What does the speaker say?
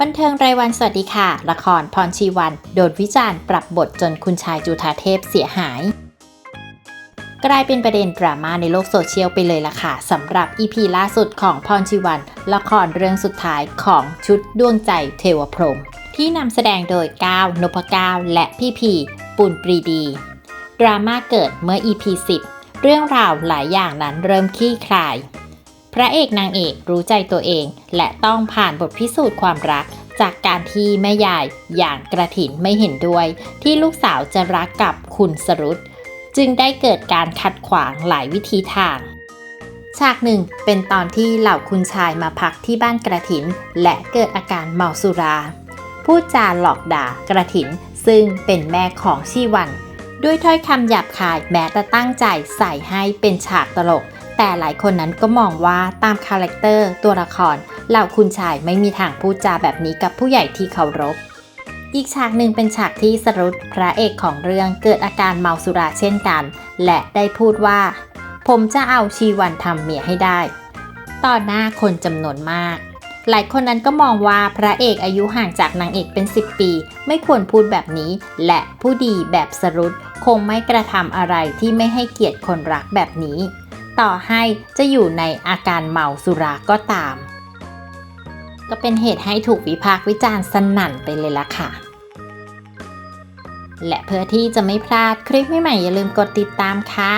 บันเทิงรายวันสวัสดีค่ะ ละครพรชีวัน โดนวิจารณ์ปรับบทจนคุณชายจุธาเทพเสียหาย กลายเป็นประเด็นดราม่าในโลกโซเชียลไปเลยล่ะค่ะสำหรับ EP ล่าสุดของพรชีวัน ละครเรื่องสุดท้ายของชุดดวงใจเทวพรหมที่นำแสดงโดยก้าวนพก้าวและพี่พีปุณปรีดี ดราม่าเกิดเมื่อ EP 10 เรื่องราวหลายอย่างนั้นเริ่มคลี่คลาย พระเอกนางเอกรู้ใจตัวเอง และต้องผ่านบทพิสูจน์ความรัก จากการที่แม่ยายอย่างกระถินไม่เห็นด้วย ที่ลูกสาวจะรักกับคุณสรุตจึงได้เกิดการขัดขวางหลายวิธีทางฉากหนึ่งเป็นตอนที่เหล่าคุณชายมาพักที่บ้านกระถิน และเกิดอาการเมาสุราพูดจาหลอกด่ากระถิน ซึ่งเป็นแม่ของชีวัน ด้วยถ้อยคำหยาบคายแม้แต่ตั้งใจใส่ให้เป็นฉากตลก แต่หลายคนนั้นก็มองว่าตามคาแรคเตอร์ตัวละครเหล่าคุณชายไม่มีทางพูดจาแบบนี้กับผู้ใหญ่ที่เคารพ อีกฉากหนึ่งเป็นฉากที่สรุปพระเอกของเรื่องเกิดอาการเมาสุราเช่นกัน และได้พูดว่า ผมจะเอาชีวันทำเมียให้ได้ต่อหน้าคนจำนวนมากหลายคนนั้นก็มองว่าพระเอกอายุห่างจากนางเอกเป็น 10 ปี ไม่ควรพูดแบบนี้ และผู้ดีแบบสรุปคงไม่กระทำอะไรที่ไม่ให้เกียรติคนรักแบบนี้ ต่อให้จะอยู่ในอาการเมาสุราก็ตาม ก็เป็นเหตุให้ถูกวิพากษ์วิจารณ์สนั่นไปเลยล่ะค่ะ และเพื่อที่จะไม่พลาดคลิปใหม่ๆอย่าลืมกดติดตามค่ะ